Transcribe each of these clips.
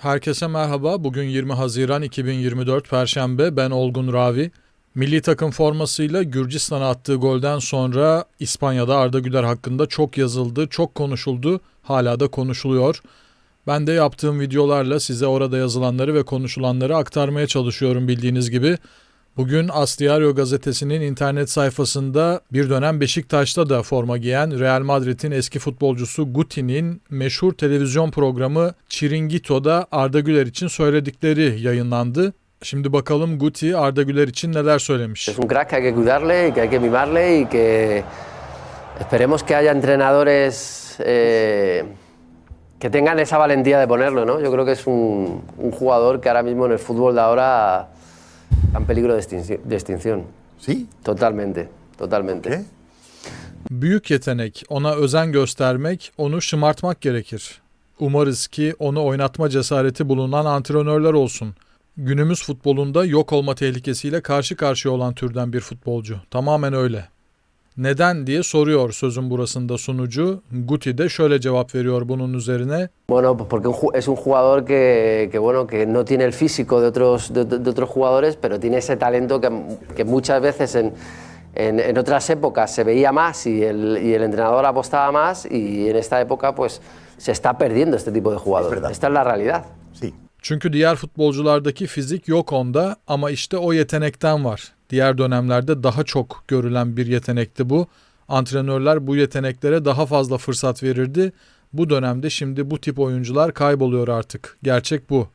Herkese merhaba. Bugün 20 Haziran 2024 Perşembe. Ben Olgun Ravi. Milli takım formasıyla Gürcistan'a attığı golden sonra İspanya'da Arda Güler hakkında çok yazıldı, çok konuşuldu. Hala da konuşuluyor. Ben de yaptığım videolarla size orada yazılanları ve konuşulanları aktarmaya çalışıyorum bildiğiniz gibi. Bugün As Diario gazetesinin internet sayfasında bir dönem Beşiktaş'ta da forma giyen Real Madrid'in eski futbolcusu Guti'nin meşhur televizyon programı Chiringuito'da Arda Güler için söyledikleri yayınlandı. Şimdi bakalım Guti Arda Güler için neler söylemiş. Es un crack hay que cuidarle y que hay que mimarle y que esperemos que haya entrenadores eh, que tengan esa valentía de ponerlo, ¿no? Yo creo que es un, un jugador que ahora mismo en el fútbol de ahora en peligro de extinci- de extinción. ¿Sí? Totalmente, totalmente. ¿Qué? Büyük yetenek, ona özen göstermek, onu şımartmak gerekir. Umarız ki onu oynatma cesareti bulunan antrenörler olsun. Günümüz futbolunda yok olma tehlikesiyle karşı karşıya olan türden bir futbolcu. Tamamen öyle. Neden diye soruyor sözün burasında sunucu. Guti de şöyle cevap veriyor bunun üzerine. Bueno, pues porque es un jugador que, que, bueno, que no tiene el físico de otros, de, de otros jugadores, pero tiene ese talento que, que muchas veces en, en, en otras épocas se veía más y el, y el entrenador apostaba más y en esta época pues se está perdiendo este tipo de jugadores. Esta es la realidad. Sí. Çünkü diğer futbolculardaki fizik yok onda ama işte o yetenekten var. Diğer dönemlerde daha çok görülen bir yetenekti bu. Antrenörler bu yeteneklere daha fazla fırsat verirdi. Bu dönemde şimdi bu tip oyuncular kayboluyor artık. Gerçek bu.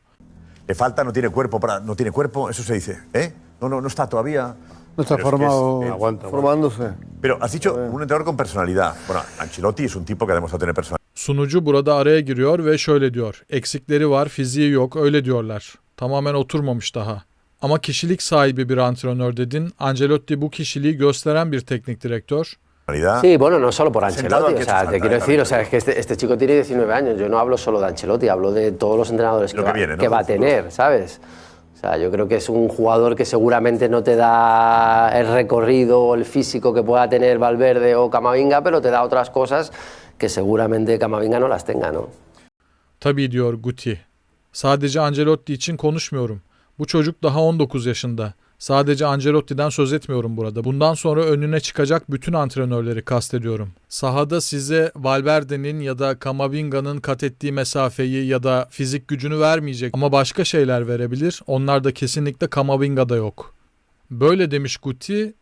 Le falta, no tiene cuerpo para. No tiene cuerpo, eso se dice. ¿Eh? No, no, no está todavía. No está Pero es que formado, es- eh, aguanta, formándose. Pero has dicho un entrenador con personalidad. Bueno, Ancelotti es un tipo que ha demostrado tener personalidad. Sunucu burada araya giriyor ve şöyle diyor. Eksikleri var, fiziği yok, öyle diyorlar. Tamamen oturmamış daha. Ama kişilik sahibi bir antrenör dedin. Ancelotti bu kişiliği gösteren bir teknik direktör. Sí, bueno, no solo por Ancelotti, o sea, te quiero decir, o sea, es que este, este chico tiene 19 años, yo no hablo solo de Ancelotti, hablo de todos los entrenadores Lo que, va, que va a tener, ¿sabes? O sea, yo creo que es un jugador que seguramente no te da el recorrido o el físico que pueda tener Valverde o Camavinga, pero te da otras cosas que seguramente Camavinga no las tenga, ¿no? Tabii diyor Guti. Sadece Ancelotti için konuşmuyorum. Bu çocuk daha 19 yaşında. Sadece Ancelotti'den söz etmiyorum burada. Bundan sonra önüne çıkacak bütün antrenörleri kastediyorum. Sahada size Valverde'nin ya da Kamavinga'nın kat ettiği mesafeyi ya da fizik gücünü vermeyecek ama başka şeyler verebilir. Onlar da kesinlikle Kamavinga'da yok. Böyle demiş Guti.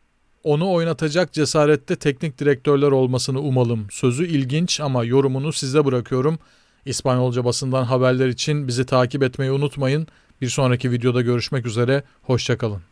Onu oynatacak cesarette teknik direktörler olmasını umalım. Sözü ilginç ama yorumunu size bırakıyorum. İspanyolca basından haberler için bizi takip etmeyi unutmayın. Bir sonraki videoda görüşmek üzere. Hoşçakalın.